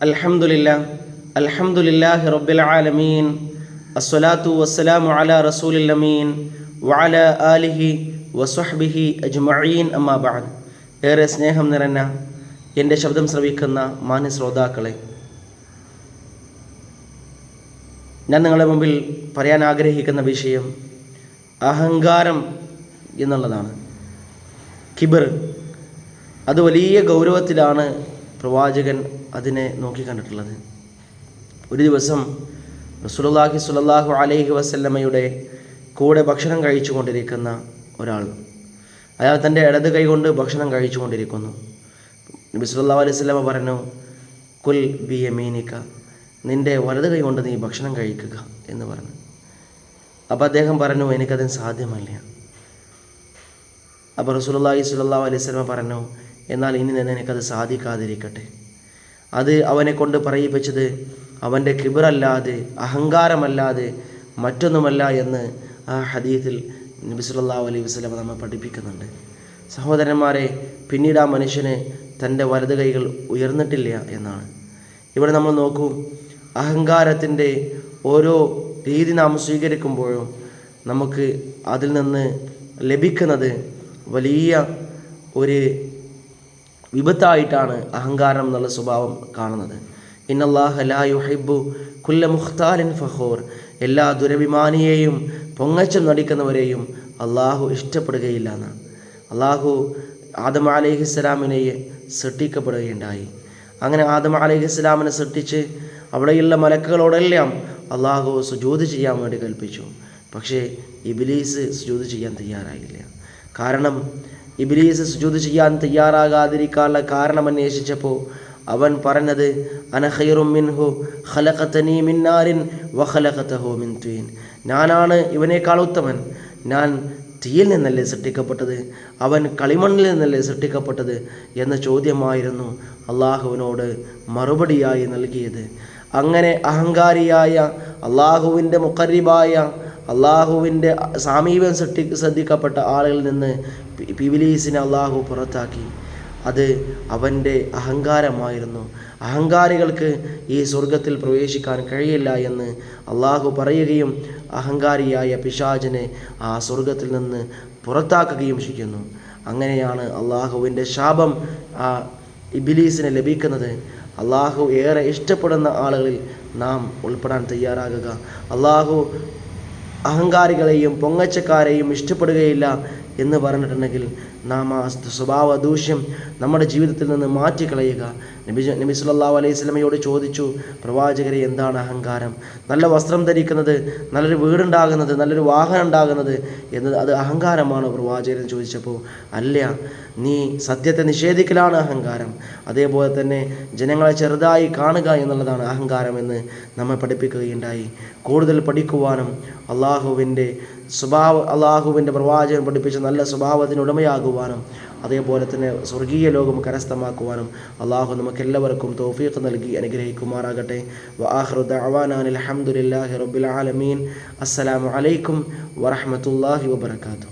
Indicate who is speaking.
Speaker 1: അൽഹംദുലില്ല അൽഹംദുലില്ലാഹി റബ്ബിൽ ആലമീൻ അസ്സലാത്തു വസ്സലാമു അലാ റസൂലില്ലമീൻ വഅല ആലിഹി വസ്വഹ്ബിഹി അജ്മഈൻ. അമ്മാബാദ് ഏറെ സ്നേഹം നിറഞ്ഞ എന്റെ ശബ്ദം ശ്രവിക്കുന്ന മാന്യ ശ്രോതാക്കളെ ഞാൻ നിങ്ങളുടെ മുമ്പിൽ പറയാൻ ആഗ്രഹിക്കുന്ന വിഷയം അഹങ്കാരം എന്നുള്ളതാണ്. കിബർ അത് വലിയ ഗൗരവത്തിലാണ് പ്രവാചകൻ അതിനെ നോക്കിക്കണ്ടിട്ടുള്ളത് ഒരു ദിവസം റസൂലുള്ളാഹി സ്വല്ലല്ലാഹു അലൈഹി വസല്ലമയുടെ കൂടെ ഭക്ഷണം കഴിച്ചു കൊണ്ടിരിക്കുന്ന ഒരാൾ അയാൾ തന്റെ ഇടത് കൈകൊണ്ട് ഭക്ഷണം കഴിച്ചു കൊണ്ടിരിക്കുന്നു. നബി സല്ലല്ലാഹു അലൈഹി വസല്ലമ പറഞ്ഞു കുൽ ബി യമീനിക നിന്റെ വലത് കൈ കൊണ്ട് നീ ഭക്ഷണം കഴിക്കുക എന്ന് പറഞ്ഞു. അപ്പോൾ അദ്ദേഹം പറഞ്ഞു എനിക്കതിന് സാധ്യമല്ല. അപ്പോൾ റസൂലുള്ളാഹി സ്വല്ലല്ലാഹു അലൈഹി വസല്ലമ പറഞ്ഞു എന്നാൽ ഇനി തന്നെ എനിക്കത് സാധിക്കാതിരിക്കട്ടെ. അത് അവനെ കൊണ്ട് പറയിപ്പിച്ചത് അവന്റെ കിബിറല്ലാതെ അഹങ്കാരമല്ലാതെ മറ്റൊന്നുമല്ല എന്ന് ആ ഹദീത്തിൽ നബി സല്ലല്ലാഹു അലൈഹി വസല്ലമ നമ്മെ പഠിപ്പിക്കുന്നുണ്ട്. സഹോദരന്മാരെ പിന്നീട് ആ മനുഷ്യന് തന്റെ വലത് കൈകൾ ഉയർന്നിട്ടില്ല എന്നാണ്. ഇവിടെ നമ്മൾ നോക്കൂ അഹങ്കാരത്തിന്റെ ഓരോ രീതി നാം സ്വീകരിക്കുമ്പോഴും നമുക്ക് അതിൽ നിന്ന് ലഭിക്കുന്നത് വലിയ ഒരു വിപത്തായിട്ടാണ് അഹങ്കാരം എന്നുള്ള സ്വഭാവം കാണുന്നത്. ഇന്നല്ലാഹ ലാ യുഹിബ്ബു കുല്ല മുഖ്താലിൻ ഫഖൂർ. എല്ലാ ദുരഭിമാനിയെയും പൊങ്ങച്ചം നടിക്കുന്നവരെയും അള്ളാഹു ഇഷ്ടപ്പെടുകയില്ല എന്നാണ് അള്ളാഹു ആദം അലൈഹിസ്സലാമിനെ സൃഷ്ടിക്കപ്പെടുകയുണ്ടായി. അങ്ങനെ ആദം അലൈഹിസ്സലാമിനെ സൃഷ്ടിച്ച് അവിടെയുള്ള മലക്കുകളോടെല്ലാം അള്ളാഹു സുജോതി ചെയ്യാൻ വേണ്ടി കൽപ്പിച്ചു. പക്ഷേ ഇബിലീസ് സുജോതി ചെയ്യാൻ തയ്യാറായില്ല. കാരണം ഇബിലീസ് സുജൂത് ചെയ്യാൻ തയ്യാറാകാതിരിക്കാനുള്ള കാരണം അന്വേഷിച്ചപ്പോൾ അവൻ പറഞ്ഞത് അനഹൈറും മിൻഹു ഖലഖതനി മിന്നാരിൻ മിൻ ത്വീൻ ഞാനാണ് ഇവനേക്കാൾ ഉത്തമൻ. ഞാൻ തീയിൽ നിന്നല്ലേ സൃഷ്ടിക്കപ്പെട്ടത്? അവൻ കളിമണ്ണിൽ നിന്നല്ലേ സൃഷ്ടിക്കപ്പെട്ടത്? എന്ന ചോദ്യമായിരുന്നു അള്ളാഹുവിനോട് മറുപടിയായി നൽകിയത്. അങ്ങനെ അഹങ്കാരിയായ അള്ളാഹുവിന്റെ മുഖരിബായ അള്ളാഹുവിന്റെ സാമീപ്യം സൃഷ്ടി ശ്രദ്ധിക്കപ്പെട്ട ആളുകളിൽ നിന്ന് പിബിലീസിനെ അള്ളാഹു പുറത്താക്കി. അത് അവന്റെ അഹങ്കാരമായിരുന്നു. അഹങ്കാരികൾക്ക് ഈ സ്വർഗത്തിൽ പ്രവേശിക്കാൻ കഴിയില്ല എന്ന് അള്ളാഹു പറയുകയും അഹങ്കാരിയായ പിശാചിനെ ആ സ്വർഗത്തിൽ നിന്ന് പുറത്താക്കുകയും ചെയ്യുന്നു. അങ്ങനെയാണ് അള്ളാഹുവിന്റെ ശാപം ആ ഇബിലീസിന് ലഭിക്കുന്നത്. അള്ളാഹു ഏറെ ഇഷ്ടപ്പെടുന്ന ആളുകളിൽ നാം ഉൾപ്പെടാൻ തയ്യാറാകുക. അള്ളാഹു അഹങ്കാരികളെയും പൊങ്ങച്ചക്കാരെയും ഇഷ്ടപ്പെടുകയില്ല എന്ന് പറഞ്ഞിട്ടുണ്ടെങ്കിൽ നാം ആ സ്വഭാവ ദൂഷ്യം നമ്മുടെ ജീവിതത്തിൽ നിന്ന് മാറ്റിക്കളയുക. നബി നബി സുല്ലാ അലൈഹി സ്വലമയോട് ചോദിച്ചു പ്രവാചകരെ എന്താണ് അഹങ്കാരം? നല്ല വസ്ത്രം ധരിക്കുന്നത് നല്ലൊരു വീടുണ്ടാകുന്നത് നല്ലൊരു വാഹനം ഉണ്ടാകുന്നത് എന്നത് അത് അഹങ്കാരമാണ്? പ്രവാചകൻ ചോദിച്ചപ്പോൾ അല്ല നീ സത്യത്തെ നിഷേധിക്കലാണ് അഹങ്കാരം. അതേപോലെ തന്നെ ജനങ്ങളെ ചെറുതായി കാണുക എന്നുള്ളതാണ് അഹങ്കാരം എന്ന് നമ്മെ പഠിപ്പിക്കുകയുണ്ടായി. കൂടുതൽ പഠിക്കുവാനും അള്ളാഹുവിന്റെ സ്വഭാവ അള്ളാഹുവിന്റെ പ്രവാചകൻ പഠിപ്പിച്ച നല്ല സ്വഭാവത്തിന് ഉടമയാകുവാനും അതേപോലെ തന്നെ സ്വർഗീയ ലോകം കരസ്ഥമാക്കുവാനും അള്ളാഹു നമുക്ക് എല്ലാവർക്കും തോഫീഖ് നൽകി അനുഗ്രഹിക്കുമാറാകട്ടെ വാഹ്റുദ് അവാനാൻ അലഹമുല്ലാഹി റബ്ബുൽ ആലമീൻ അസ്സലാമു അലൈക്കും വറഹമത്തല്ലാഹി വബർക്കാത്തു